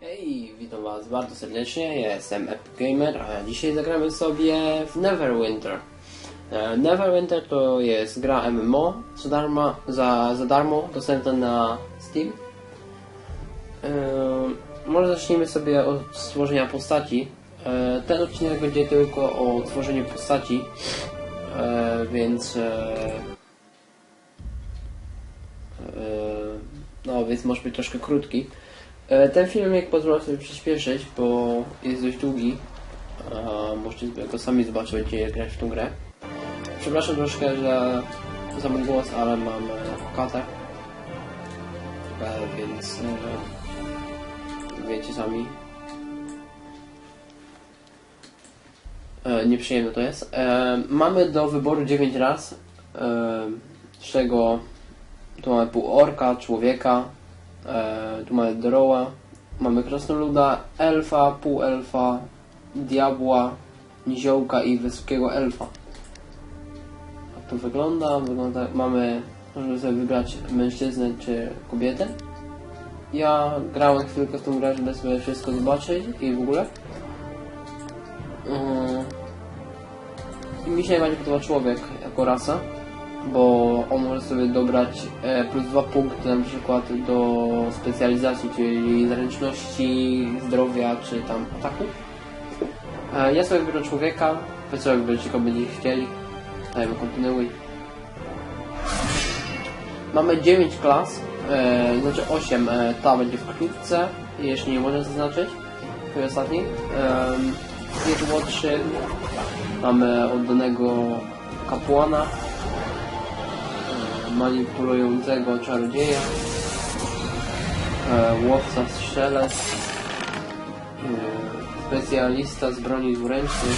Hej, witam was bardzo serdecznie, ja jestem Epic Gamer, a dzisiaj zagramy sobie w Neverwinter. E, Neverwinter to jest gra MMO za darmo, za, za darmo dostępna na Steam. Może zacznijmy sobie od stworzenia postaci. E, ten odcinek będzie tylko o tworzeniu postaci, e, więc... E, no, więc może być troszkę krótki. Ten filmik pozwolę sobie przyspieszyć, bo jest dość długi. Możecie go sami zobaczyć, będziecie grać w tą grę. Przepraszam troszkę za, za mój głos, ale mam. E, Więc wiecie sami. E, Nieprzyjemne to jest. E, Mamy do wyboru 9 raz, e, z czego tu mamy pół orka, człowieka, E, tu mamy Droła, mamy Krasnoluda, Elfa, Półelfa, Diabła, Niziołka i Wysokiego Elfa. Jak to wygląda? Wygląda, mamy, możemy sobie wybrać mężczyznę czy kobietę. Ja grałem chwilkę w tą grę, żeby sobie wszystko zobaczyć i w ogóle. Mm. I mi się najbardziej podoba człowiek jako rasa bo on może sobie dobrać e, plus dwa punkty na przykład do specjalizacji, czyli zręczności, zdrowia czy tam ataku. E, ja sobie wybiorę człowieka, wy sobie wybercie kogo chcieli. Dajmy kontynuuj. Mamy 9 klas, e, znaczy 8, e, ta będzie wkrótce, jeśli nie można zaznaczyć, to jest ostatni. E, jest młodszy, mamy oddanego kapłana, manipulującego czarodzieja, e, łowca strzelec, e, specjalista z broni dwuręcznej,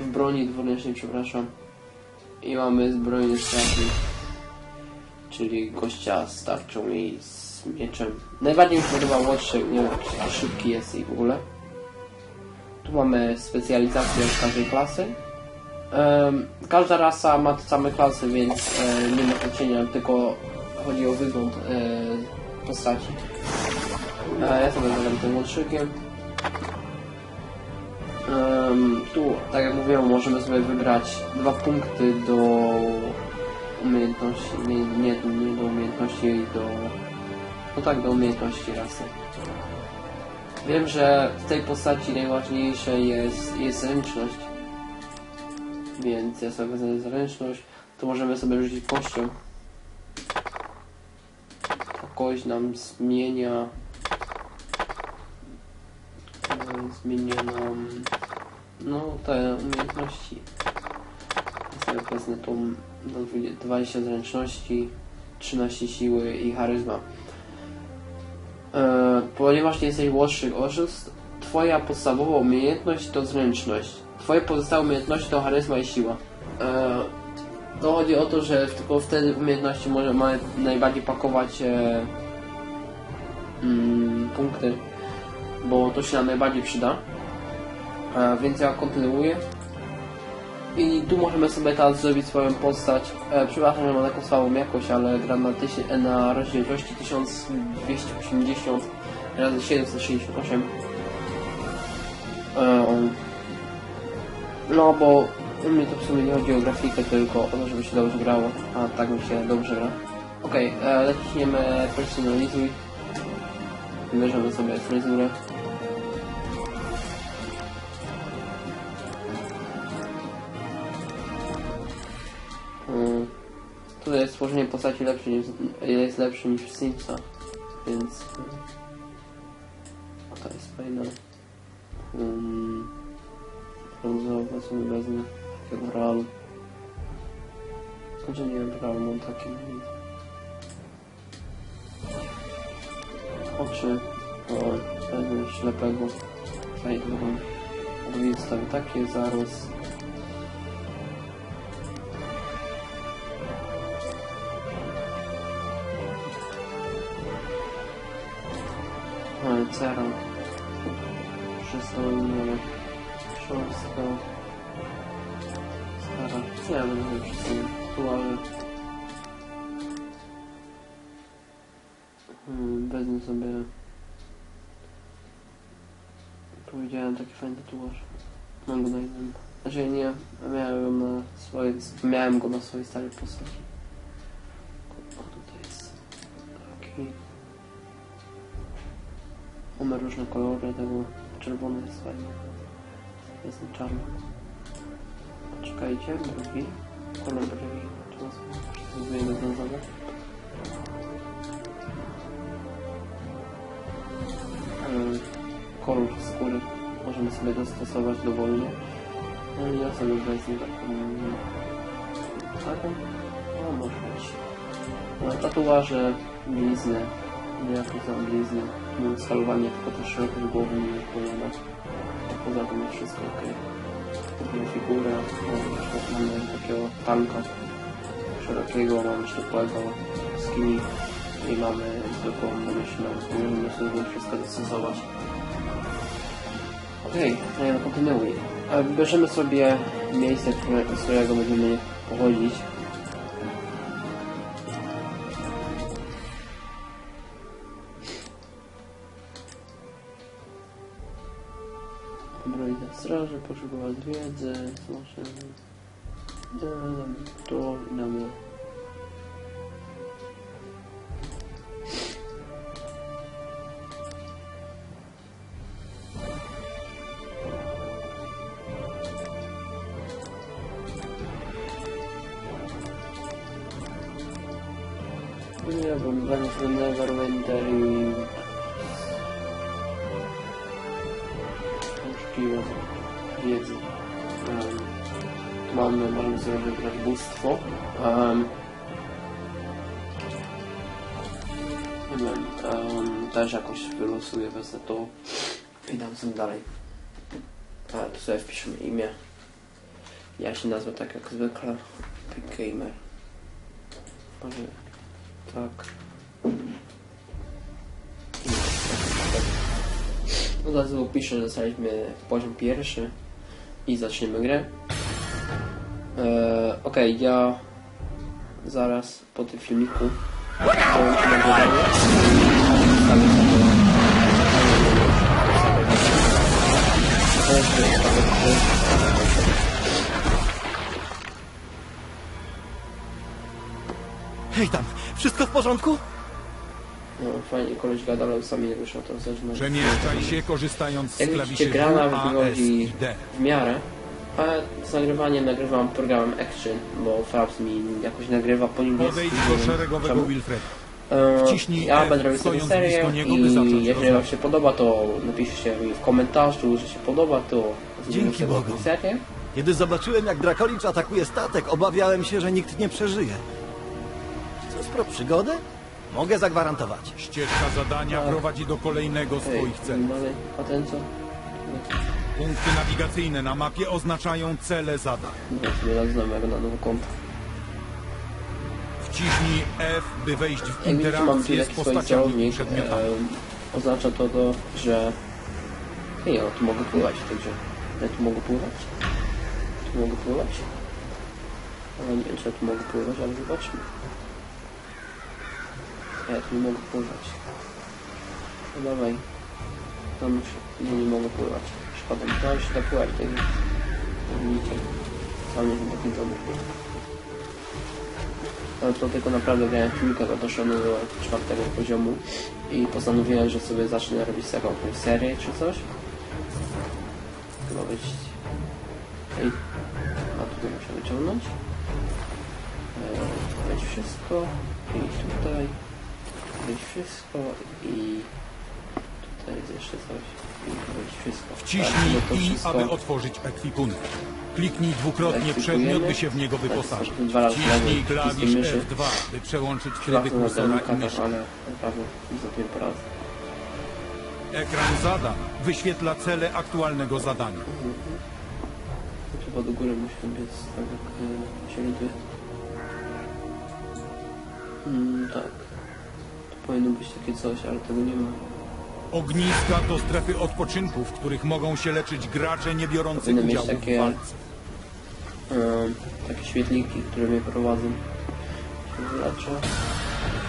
broni dwuręcznej, przepraszam, i mamy zbrojny strażnik, czyli gościa z tarczą i z mieczem. Najbardziej mi się podoba młodszy, nie wiem, czy szybki jest i w ogóle. Tu mamy specjalizację z każdej klasy. Em, każda rasa ma te same klasy, więc e, nie ma znaczenia, tylko chodzi o wygląd e, postaci. E, ja sobie zagram tym młodszykiem. Em, tu, tak jak mówiłem, możemy sobie wybrać dwa punkty do umiejętności, nie, nie, nie do umiejętności, do... No tak, do umiejętności rasy. Wiem, że w tej postaci najważniejsze jest, jest zręczność, więc ja sobie wezmę zręczność, to możemy sobie rzucić. Ta kość nam zmienia... Zmienia nam... No, te umiejętności. Ja sobie wezmę tą 20 zręczności, 13 siły i charyzma. E, ponieważ nie jesteś młodszy oszust, twoja podstawowa umiejętność to zręczność. Twoje pozostałe umiejętności to charyzma i siła. E, to chodzi o to, że tylko wtedy umiejętności może mamy najbardziej pakować e, mm, punkty, bo to się nam najbardziej przyda. E, więc ja kontynuuję. I tu możemy sobie teraz zrobić swoją postać. E, przepraszam, że mam taką słabą jakość, ale gram na, e, na rozdzielczości 1280 razy 768. E, no bo u mnie to w sumie nie chodzi o grafikę, tylko o to, żeby się dobrze grało, a tak mi się dobrze gra. Okej, okay, lecimy personalizuj. Wybierzemy sobie fryzurę. Stworzenie postaci lepsze niż, jest lepsze niż w Simsa, więc to jest fajne. Um, brązowe sobie wezmę, takiego realu. Znaczy nie w realu, mam takie oczy, o, ślepego, fajnego. Drugi sobie takie zaraz. Ale cera. Przystojnie. Książka. Stara. Co ja będę miał przystojnie? Tuale. Hmm, wezmę sobie... Powiedziałem taki fajny tatuaż. Mam go na innym. Znaczy nie, miałem na swojej, miałem go na swojej starej postaci. On ma różne kolory, tego czerwony jest fajny. Jest ten czarny. Czekajcie, drugi. Kolor drugi. Spróbuję go związać. Yy, kolor skóry możemy sobie dostosować dowolnie. No i ja sobie wezmę taką... Taką? No może być. No, tatuaże, blizny, jakie są blizny, no, skalowanie tylko też szerokość głowy nie odpowiada. A poza tym jest wszystko ok. Mamy figurę, na przykład mamy takiego tanka szerokiego, mamy szczupłego, skinny i mamy zwykłą domyślną. Możemy sobie wszystko dostosować. Okej, okay, kontynuuj. Wybierzemy sobie miejsce, z którego będziemy pochodzić. Potrzebować wiedzy, znaczy... To damy... Nie wiem, zamiast Neverwinter i... Poszukiwać wiedzy. Um, mamy, możemy sobie wybrać bóstwo. Um, nie wiem, um, też jakoś wylosuję, wezmę to i dam sobie dalej. Tu sobie wpiszemy imię. Ja się nazwę tak jak zwykle. Big Gamer. Może tak. No zaraz opiszę, że dostaliśmy poziom pierwszy i zaczniemy grę. Eee, Okej, ja zaraz po tym filmiku dołączę nagrywanie. Hej tam, wszystko w porządku? No fajnie, koleś gada, ale sami nie wyszło to zaczyna. Przemieszczaj się korzystając z Jak widzicie, klawiszy gra wychodzi D. w miarę, a z nagrywaniem nagrywam programem Action, bo Fraps mi jakoś nagrywa po niemiecku. Podejdź nie do szeregowego. Wilfreda. E, wciśnij Ja będę robił sobie serię i jeżeli. Wam się podoba, to napiszcie mi w komentarzu, że się podoba, to Dzięki Bogu. serię. Kiedy zobaczyłem, jak Drakolicz atakuje statek, obawiałem się, że nikt nie przeżyje. Co spro przygodę? Mogę zagwarantować. Ścieżka zadania Tak. prowadzi do kolejnego z Ej, twoich celów. dalej, a ten co? Punkty nawigacyjne na mapie oznaczają cele zadań. No, sobie raz znajomego na nowo konto. Wciśnij F, by wejść w Jak widzicie, mam tu interakcję z swój postaciami i celownik. przedmiotami. E, oznacza to, to że... Hej, ja tu mogę pływać grze. Ja tu mogę pływać? Tu mogę pływać? Ale nie wiem, czy ja tu mogę pływać, ale zobaczmy. Ja tu nie mogę pływać. No dawaj. Już nie, nie mogę pływać. Szkoda, tam się da pływać tej grze. Widzicie. Sam nie jestem taki dobry. Ale to tylko naprawdę grałem chwilkę, bo doszedłem do czwartego poziomu i postanowiłem, że sobie zacznę robić taką serię czy coś. Chyba być... Ej, a tutaj muszę wyciągnąć. Eee, wszystko i tutaj. Wszystko i tutaj jest jeszcze coś. I wszystko. Wciśnij Tak, no to I, wszystko- aby otworzyć ekwipunek. Kliknij dwukrotnie przedmiot, by się w niego wyposażyć. Dwa razy Wciśnij lewy klawisz przycisk myszy. F2, by przełączyć tryby na kursora i myszy. ale naprawdę za tym poradzę. Ekran zadań wyświetla cele aktualnego zadania. Chyba do góry musi biec, tak jak e, się. Mm, tak. Powinno być takie coś, ale tego nie ma. Ogniska to strefy odpoczynku, w których mogą się leczyć gracze nie biorący Powinny mieć udziału takie- w walce. Em, takie świetliki, które mnie prowadzą. Się Wyleczę.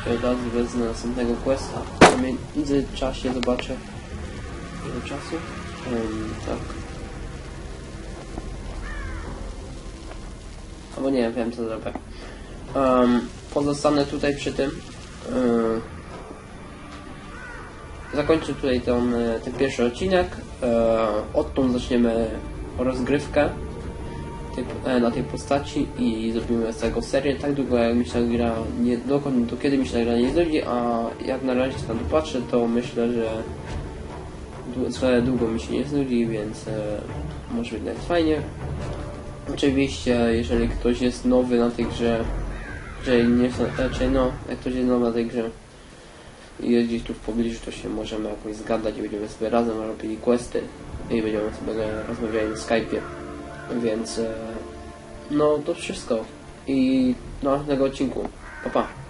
Teraz wezmę następnego questa. W międzyczasie zobaczę ile czasu. Em, tak. Albo nie wiem co zrobię. Um, pozostanę tutaj przy tym. Em, zakończę tutaj ten, e, ten pierwszy odcinek. E, odtąd zaczniemy rozgrywkę e, na tej postaci i zrobimy z tego serię tak długo jak mi się gra nie dokąd do kiedy mi się gra nie znudzi, a jak na razie to patrzę to myślę, że że długo mi się nie znudzi, więc e, może być nawet fajnie. Oczywiście jeżeli ktoś jest nowy na tej grze, że nie raczej no, jak ktoś jest nowy na tej grze gdzieś tu w pobliżu, to się możemy jakoś zgadać i będziemy sobie razem robili questy i będziemy sobie rozmawiali na Skype'ie. Więc e, no to wszystko. I do następnego odcinku. Pa pa.